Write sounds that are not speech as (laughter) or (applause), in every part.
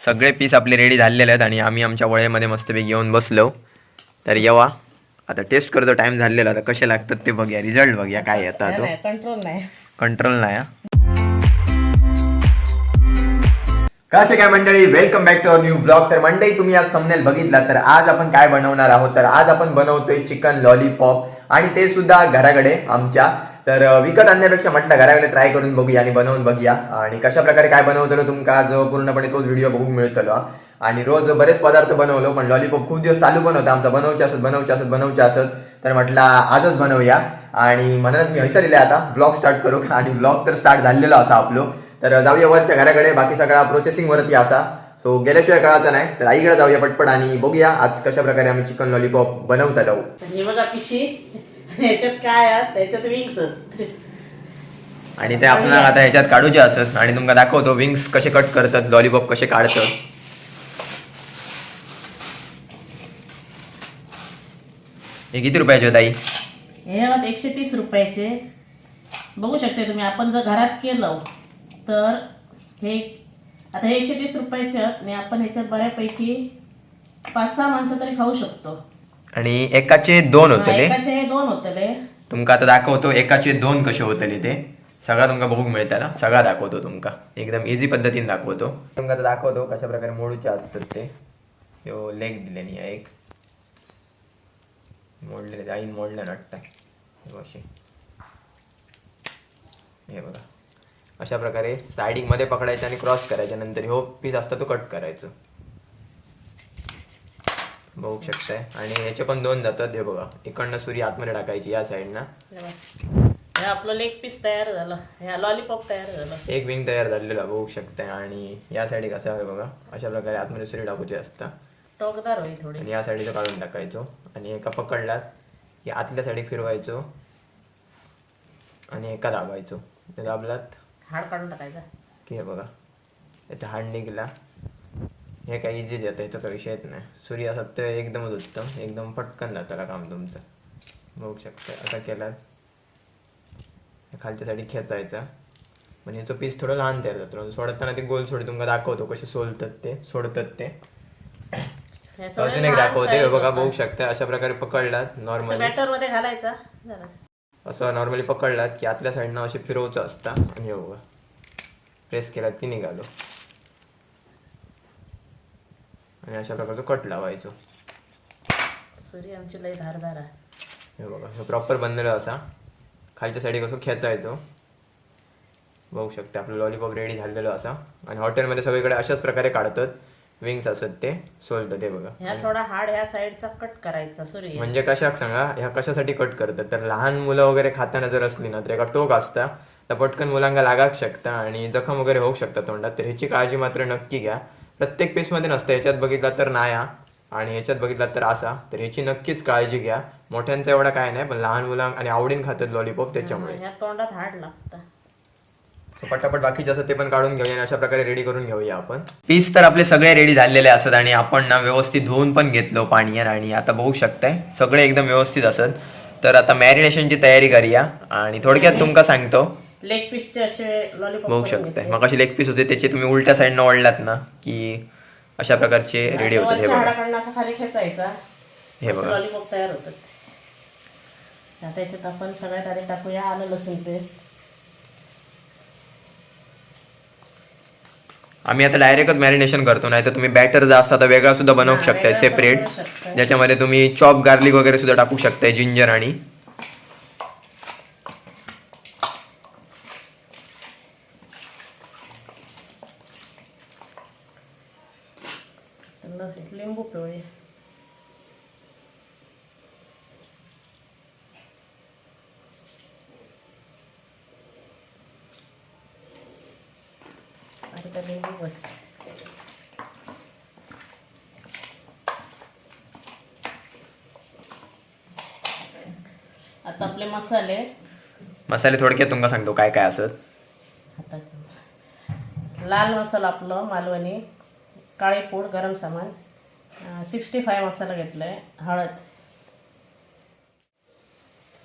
सगळे पीस आपले रेडी झालेले आहेत आणि आम्ही आमच्या वळेमध्ये मस्तपैकी घेऊन बसलो. तर येवा. आता टेस्ट करतो. टाइम झालेला आता कसे लागतात ते बघूया. रिझल्ट बघूया. काय येतात तो. कंट्रोल नाही कंट्रोल नाही. हा. कसे काय मंडळी? Welcome back to our new blog तर मंडळी तुम्ही आज थंबनेल बघितला. तर आज आपण काय बनवणार आहोत? तर आज आपण बनवतोय चिकन लॉलीपॉप आणि ते सुद्धा घराकडे आमच्या तर विकत आणण्यापेक्षा म्हटलं घराकडे ट्राय करून बघूया आणि बनवून बघूया. आणि कशा प्रकारे काय बनवतलो तुमका आज पूर्णपणे तोच व्हिडिओ बघून मिळतलो आणि रोज बरेच पदार्थ बनवलो पण लॉलीपॉप खूप दिवस चालू पण होता. आमचा बनवचे असत बनवचे असत बनवचे असत. तर म्हटलं आजच बनवूया. आणि म्हणूनच मी विसरले आता ब्लॉग स्टार्ट करू. (laughs) आणि ब्लॉग तर स्टार्ट झालेला असा आपलो. तर जाऊया वरच्या घराकडे बाकी सगळा प्रोसेसिंग वरती असा. सो गेल्याशिवाय कळायचं नाही. तर आईकडे जाऊया पटपट आणि बघूया आज कशा प्रकारे आम्ही चिकन लॉलीपॉप बनवता जाऊ बघा पिशी (laughs) याच्यात काय त्याच्यात विंग्स आणि ते आपल्याला आता ह्याच्यात काढूचे असत आणि तुमका दाखवतो विंग्स कसे कट करतात लॉलीपॉप कसे काढतात. हे किती रुपयाचे होत आई हे आहेत एकशे तीस रुपयाचे. बघू शकते तुम्ही आपण जर घरात केलं तर हे आता हे एकशे तीस रुपयाचे आणि आपण ह्याच्यात बऱ्यापैकी पाच सहा माणसं तरी खाऊ शकतो. आणि एकाचे दोन हा, होतले एकाचे दोन होतले. तुमका आता दाखवतो एकाचे दोन कसे होतले ते. सगळा तुमका बघूक मिळताना सगळा दाखवतो तुमका. एकदम इझी पद्धतीने दाखवतो. तुमका आता दाखवतो कशा प्रकारे मोडूचे असतात ते. यो लेग दिलेली आहे एक. मोडलेले आईन मोडले वाटतं. हे असे. हे बघा. अशा प्रकारे सायडिंगमध्ये पकडायचं आणि क्रॉस करायच्या नंतर हो पीस असता तो कट करायचो. बघू शकताय. आणि याचे पण दोन जातात हे बघा. इकडनं सुरी आतमध्ये टाकायची या साईडनं. हे आपलं लेग पीस तयार झालं. ह्या लॉलीपॉप तयार झालं. एक विंग तयार झालेला बघू शकताय. आणि या साईडी कसं आहे बघा. अशा प्रकारे आतमध्ये सुरी टाकूची असता. टोकदार होईल थोडी. आणि या साईडचं काढून टाकायचो. आणि एका पकडलात की आतल्या साईडी फिरवायचो. आणि एका दाबायचो. दाबलात हाड काढून टाकायचा. की हे बघा. याचा हाड निघला. हे काय इझीच येतं ह्याचा काही विषयच नाही. सूर्य ते एकदमच उत्तम एकदम पटकन जातं काम तुमचं. बघू शकता आता केलात. खालच्या साईडी खेचायचा. म्हणजे याचं पीस थोडं लहान तयार जातो. आणि सोडताना ते गोल सोडी तुमका दाखवतो कसे सोलतात ते सोडतात ते. अजून एक दाखवते बघा. बघू शकता अशा प्रकारे पकडलात नॉर्मली मध्ये घालायचा. असं नॉर्मली पकडलात की आतल्या साईडनं असे फिरवचं असता. आणि बघा. प्रेस केलात की निघालो. आणि अशा प्रकारचं कट लावायचो. सूर्य आमची लय धारदार आहे. हे बघा हे प्रॉपर बनलेलं असा. खालच्या साईडी कसं खेचायचो. बघू शकता आपलं लॉलीपॉप रेडी झालेलं असा. आणि हॉटेलमध्ये सगळीकडे अशाच प्रकारे काढतात. विंग्स असत ते सोलतात ते बघा. ह्या थोडा हाड ह्या साईडचा कट करायचा सूर्य म्हणजे कशाक सांगा ह्या कशासाठी कट करतात? तर लहान मुलं वगैरे खाताना जर असली ना तर एका टोक असता. तर पटकन मुलांना लागाक शकता आणि जखम वगैरे होऊ शकता तोंडात. तर ह्याची काळजी मात्र नक्की घ्या. प्रत्येक पीसमध्ये नसतं. ह्याच्यात बघितला तर नाया आणि ह्याच्यात बघितला तर असा तर ह्याची नक्कीच काळजी घ्या. मोठ्यांचा एवढा काय नाही पण लहान मुलां आणि आवडीन खातात लॉलीपॉप त्याच्यामुळे. ह्या तोंडात हाड लागतं. पटापट बाकीचे असं ते पण काढून घेऊया आणि अशा प्रकारे रेडी करून घेऊया आपण. पीस तर आपले सगळे रेडी झालेले असत आणि आपण ना व्यवस्थित धुवून पण घेतलो पाण्यात आणि आता बघू शकताय सगळे एकदम व्यवस्थित असत. तर आता मॅरिनेशनची तयारी करूया आणि थोडक्यात तुमका सांगतो. लेग पीसचे असे लॉलीपॉप बघू शकताय. मग अशी लेग पीस होते त्याचे तुम्ही उलट्या साईडनं ओढलात ना की अशा प्रकारचे रेडी होतात हे बघा. हाडाकडनं असं खाली खेचायचा. हे बघा. लॉलीपॉप तयार होतात. आता याच्यात आपण सगळ्यात आधी टाकूया आलं लसूण पेस्ट आम्ही आता डायरेक्टच मॅरिनेशन करतो नाही तर तुम्ही बॅटर जर असता तर वेगळा सुद्धा बनवू हा, शकताय सेपरेट. ज्याच्यामध्ये तुम्ही चॉप गार्लिक वगैरे सुद्धा टाकू शकताय जिंजर आणि लिंबू बस आता आपले मसाले. मसाले थोडक्यात तुमका सांगतो काय काय असत. लाल मसाला आपलं मालवणी काळे पूड गरम सामान. सिक्स्टी फाय मसाला घेतला आहे हळद.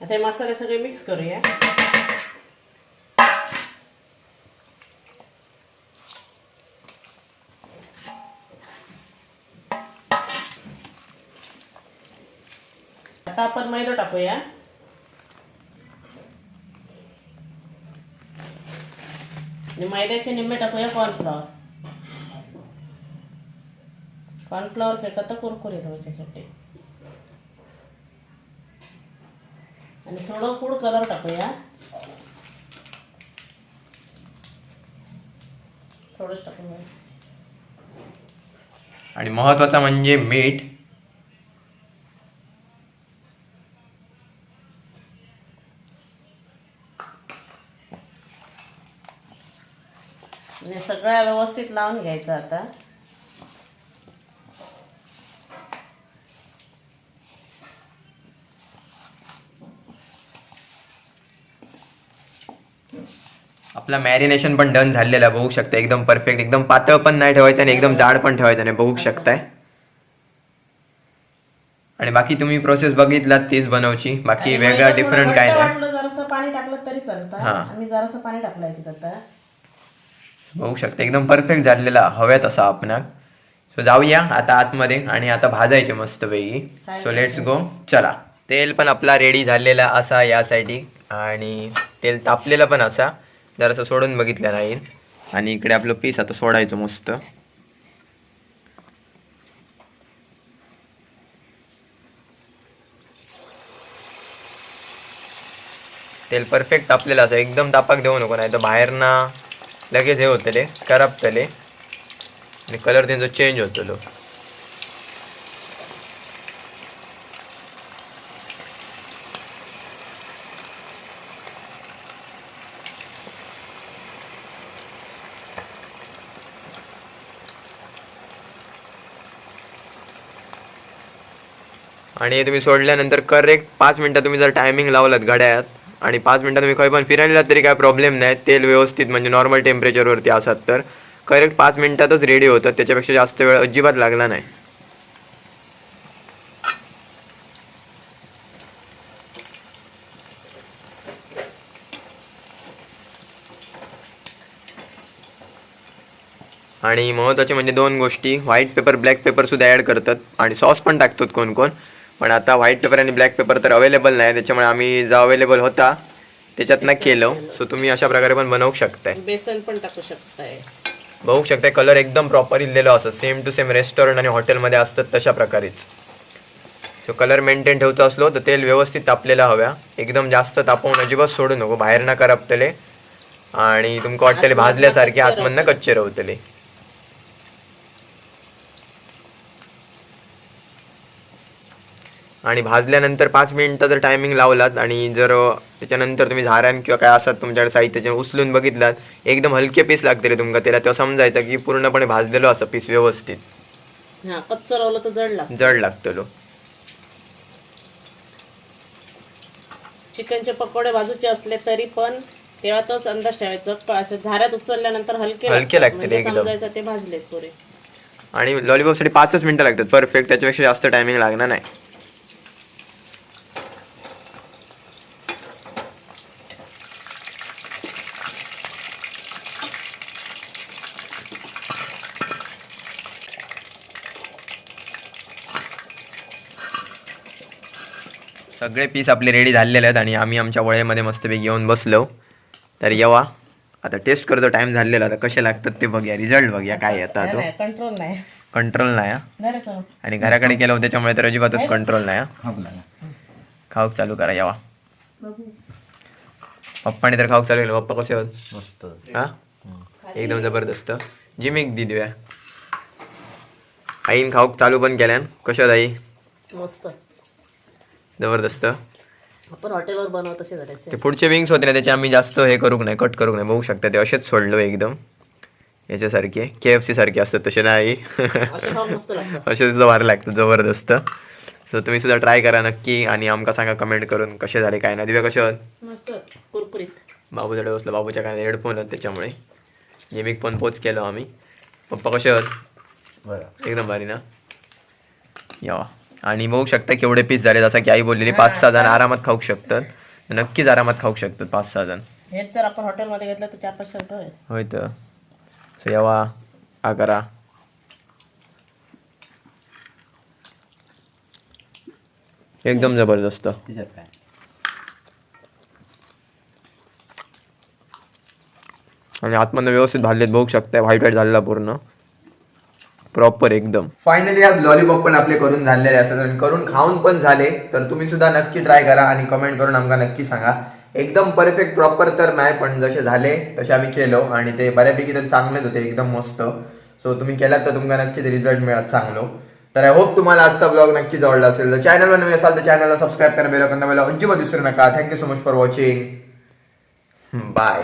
आता हे मसाले सगळे मिक्स करूया. आता आपण मैदा टाकूया. आणि मैद्याचे निंबे टाकूया कॉर्नफ्लॉवर कॉर्नफ्लॉवर फेकत कुरकुरीत याच्यासाठी आणि थोडं फूड कलर टाकूया. थोडंच टाकूया आणि महत्त्वाचा म्हणजे मीठ. आणि सगळ्या व्यवस्थित लावून घ्यायचं आता. आपला मॅरिनेशन पण डन झालेला बघू शकता. एकदम परफेक्ट एकदम पातळ पण नाही ठेवायचं आणि एकदम जाड पण ठेवायचं नाही बघू शकताय. आणि बाकी तुम्ही प्रोसेस बघितलात तीच बनवची. बाकी वेगळा डिफरंट काय नाही. पाणी टाकलं तरी चालतं. आणि जरासं पाणी टाकलं याच्यात आता. बघू शकता. एकदम परफेक्ट झालेला हव्या तसा आपणाक. सो जाऊया आता आतमध्ये आणि आता भाजायचे मस्तपैकी. सो लेट्स गो चला. तेल पण आपला रेडी झालेला असा यासाठी. आणि तेल तापलेलं पण असा. जरासं सोडून बघितलं नाही. आणि इकडे आपलं पीस आता सोडायचं मस्त. तेल परफेक्ट तापलेलं असं. एकदम तापाक देऊ नको नाही तर बाहेर ना. लगेच हे होतले करपतले. आणि कलर त्यांचा चेंज होतलो. आणि हे तुम्ही सोडल्यानंतर करेक्ट पाच मिनटं तुम्ही जर टायमिंग लावलात घड्याळात आणि पाच मिनटात तुम्ही खंय पण फिरायला तरी काय प्रॉब्लेम नाही. तेल व्यवस्थित म्हणजे नॉर्मल टेम्परेचरवरती असतात तर. करेक्ट पाच मिनिटातच रेडी होतात त्याच्यापेक्षा जास्त वेळ अजिबात लागला नाही. आणि महत्त्वाचे म्हणजे दोन गोष्टी. व्हाईट पेपर ब्लॅक पेपर सुद्धा ॲड करतात. आणि सॉस पण टाकतात कोण कोण पण आता व्हाईट पेपर आणि ब्लॅक पेपर तर अवेलेबल नाही त्याच्यामुळे आम्ही जो अवेलेबल होता त्याच्यातनं केलं. सो तुम्ही अशा प्रकारे पण बनवू शकताय. बेसन पण टाकू शकताय. बघू शकताय कलर एकदम प्रॉपर इलेलो असत सेम टू सेम रेस्टॉरंट आणि हॉटेलमध्ये असतात तशा प्रकारेच. सो कलर मेंटेन ठेवतो असलो तर तेल व्यवस्थित तापलेला हव्या एकदम जास्त तापवून अजिबात सोडू नको. बाहेर ना करपतले आणि तुमका वाटतले भाजल्यासारखे आतमधनं कच्चे राहतले आणि भाजल्यानंतर पाच मिनिटं जर टायमिंग लावलात आणि जर त्याच्यानंतर तुम्ही झाऱ्यान किंवा काय असतात तुमच्याकडे साहित्याचे उचलून बघितलात एकदम हलके पीस लागतले तुमका. त्याला तेव्हा समजायचं की पूर्णपणे भाजलेलो असं पीस व्यवस्थित. जड लागतं. लागतलो चिकनचे पकोडे भाजूचे असले तरी पण तेव्हातच अंदाज ठेवायचं. असं झाऱ्यात उचलल्यानंतर हलके हलके. लागतील म्हणजे. समजायचं ते भाजलेत पुरे. आणि लॉलीपॉपसाठी पाचच मिनिटं लागतात. परफेक्ट त्याच्यापेक्षा जास्त टायमिंग लागणार नाही. सगळे पीस आपले रेडी झालेले आहेत आणि आम्ही आमच्या वळ्यामध्ये मस्तपैकी घेऊन बसलो. तर येवा. आता टेस्ट करतो. टाइम झालेला. आता कसे लागतात ते बघूया. रिझल्ट बघूया. काय येतात तो. कंट्रोल नाही. कंट्रोल नाही हा. आणि घराकडे केलं त्याच्यामुळे तर अजिबातच कंट्रोल नाही हा. खाऊक चालू करा. यावा. बघू. पप्पाने तर खाऊक चालू केलं. पप्पा कसे होत मस्त. हा? एकदम जबरदस्त. जिमिक दिदव्या. आईन खाऊक चालू पण केल्यान. कशा होत आई? मस्त. जबरदस्त. आपण हॉटेलवर बनवतो तसे झाले ते पुढचे विंग्स होते ना त्याचे आम्ही जास्त हे करूक नाही कट करूक नाही बघू शकता ते. असेच सोडलो एकदम. याच्यासारखे के एफ सी सारखे असतात तसे नाही. असे लागतात. (laughs) असे सुद्धा भारी लागतं जबरदस्त. सो तुम्ही सुद्धा ट्राय करा नक्की आणि आमका सांगा कमेंट करून कसे झाले काय नाही. दिव्या कसे होत मस्त कुरकुरीत. बाबूकडे बसलो बाबूच्या काय हेडफोन आहेत त्याच्यामुळे. गेमिक पण पोच केलो आम्ही. पप्पा कसे होत बरं. एकदम भारी ना? यावा. आणि बघू शकता केवढे पीस झाले जसं की आई बोललेली पाच सहा जण आरामात खाऊ शकतात. नक्कीच आरामात खाऊ शकतात पाच सहा जण. हेच जर आपण हॉटेलमध्ये घेतलं तर चार होईल. होय. तर. सो यावा हा करा. एकदम जबरदस्त. त्याच्यात काय? आणि आतमध्ये व्यवस्थित भाजलेत बघू शकताय व्हाईट व्हाईट झालेला पूर्ण. प्रॉपर एकदम. फायनली आज लॉलीपॉप पण आपले करून झालेले असतात. आणि करून खाऊन पण झाले. तर तुम्ही सुद्धा नक्की ट्राय करा आणि कमेंट करून आमका नक्की सांगा. एकदम परफेक्ट प्रॉपर तर नाही पण जसे झाले तसे आम्ही केलो. आणि ते बऱ्यापैकी तर चांगलेच होते. एकदम मस्त. सो तुम्ही केलात तर तुमका नक्कीच रिझल्ट मिळत चांगलो. तर आय होप तुम्हाला आजचा ब्लॉग नक्की आवडला असेल. तर चॅनलवर नवीन असाल तर चॅनलला सबस्क्राईब करा. बेल मला अजिबात विसरू नका. Thank you so much for watching bye